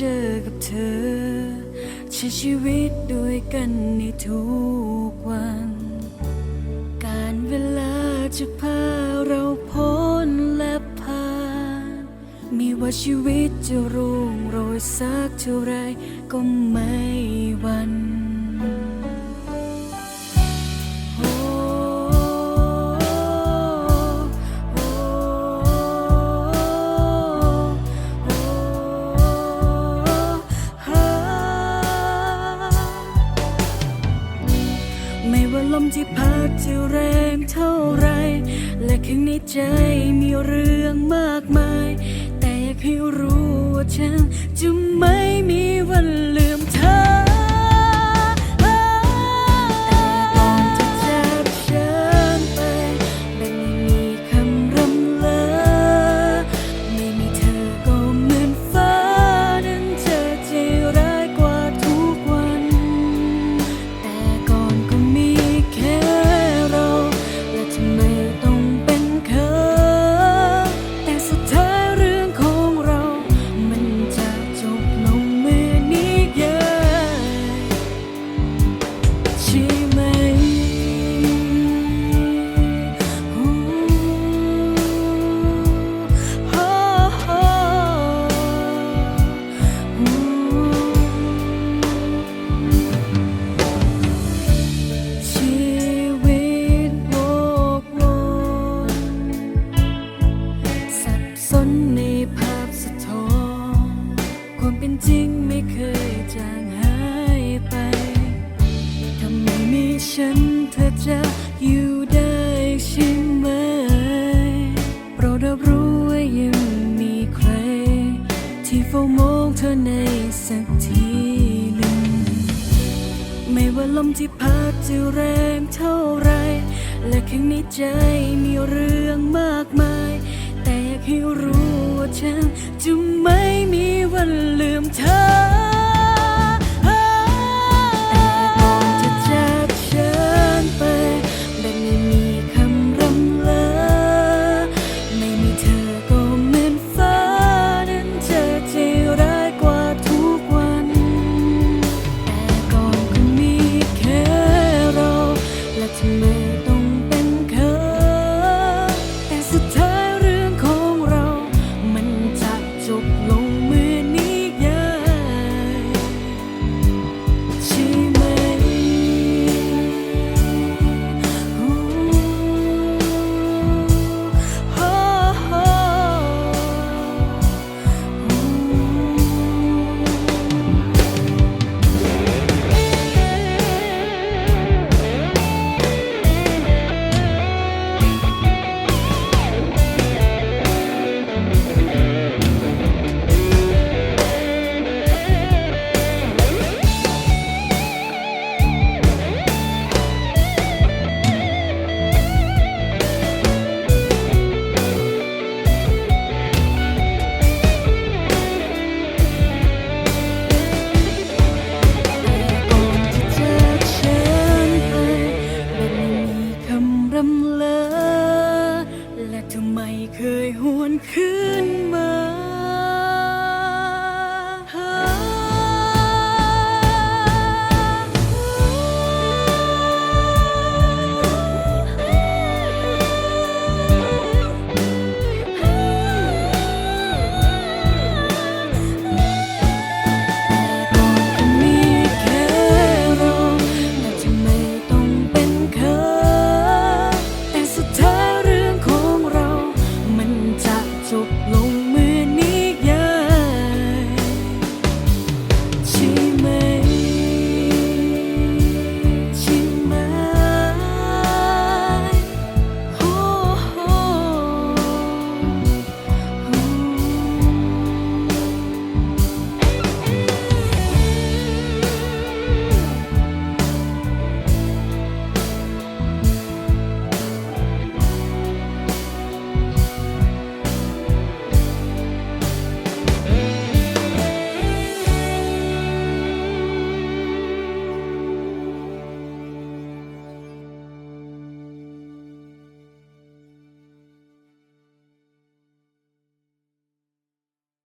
เจอกับเธอ ใช้ชีวิตด้วยกันในทุกวัน การเวลาจะพาเราพ้นและผ่าน มีว่าชีวิตจะรุ่งโรยสักเท่าไรก็ไม่ จะแรงเท่าไร และข้างในใจมีเรื่องมากมาย แต่อยากให้รู้ว่าฉันจะไม่มีวันลืม ฉันเธอจะอยู่ได้ใช่ไหมโปรดรับรู้ว่ายังมีใคร ที่เฝ้ามองเธอในสักทีหนึ่ง ไม่ว่าลมที่พัดจะแรงเท่าไร และข้างในใจมีเรื่องมากมาย แต่อยากให้รู้ว่าฉันจะไม่มีวันลืมเธอ่เคยหวนคืนมา